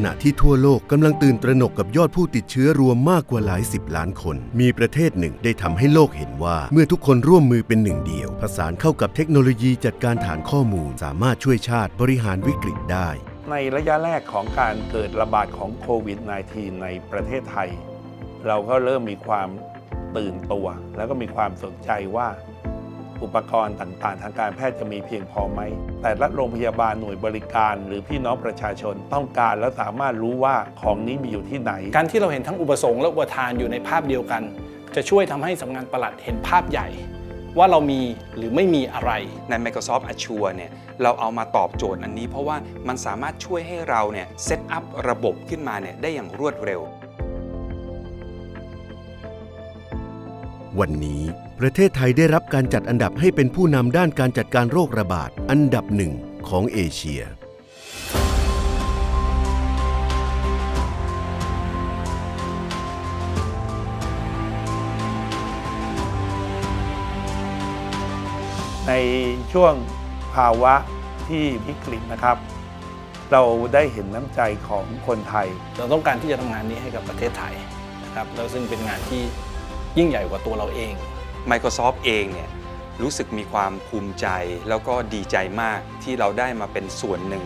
ขณะที่ทั่วโลกกำลังตื่นตระหนกกับยอดผู้ติดเชื้อรวมมากกว่าหลายสิบล้านคน มีประเทศหนึ่งได้ทำให้โลกเห็นว่า เมื่อทุกคนร่วมมือเป็นหนึ่งเดียว ผสานเข้ากับเทคโนโลยีจัดการฐานข้อมูล สามารถช่วยชาติบริหารวิกฤตได้ ในระยะแรกของการเกิดระบาดของโควิด -19 ในประเทศไทย เราก็เริ่มมีความตื่นตัว แล้วก็มีความสนใจว่า อุปกรณ์ต่างๆ ทางการแพทย์จะมีเพียงพอไหม แต่ละโรงพยาบาลหน่วยบริการ หรือพี่น้องประชาชนต้องการและสามารถรู้ว่าของนี้มีอยู่ที่ไหน การที่เราเห็นทั้งอุปสงค์และอุปทานอยู่ในภาพเดียวกัน จะช่วยทำให้สำนักงานปลัดเห็นภาพใหญ่ ว่าเรามีหรือไม่มีอะไร ใน Microsoft Azure เนี่ยเราเอามาตอบโจทย์อันนี้ เพราะว่ามันสามารถช่วยให้เราเนี่ยเซตอัพระบบขึ้นมาเนี่ยได้อย่างรวดเร็ว วันนี้ประเทศไทยได้รับการจัดอันดับให้เป็นผู้นำด้านการจัดการโรคระบาดอันดับหนึ่งของเอเชีย ในช่วงภาวะที่วิกฤตนะครับ เราได้เห็นน้ำใจของคนไทย เราต้องการที่จะทำงานนี้ให้กับประเทศไทยนะครับแล้วซึ่งเป็นงานที่ ยิ่งใหญ่กว่าตัวเราเอง Microsoft เองเนี่ยรู้สึกมีความภูมิใจ แล้วก็ดีใจมากที่เราได้มาเป็นส่วนหนึ่ง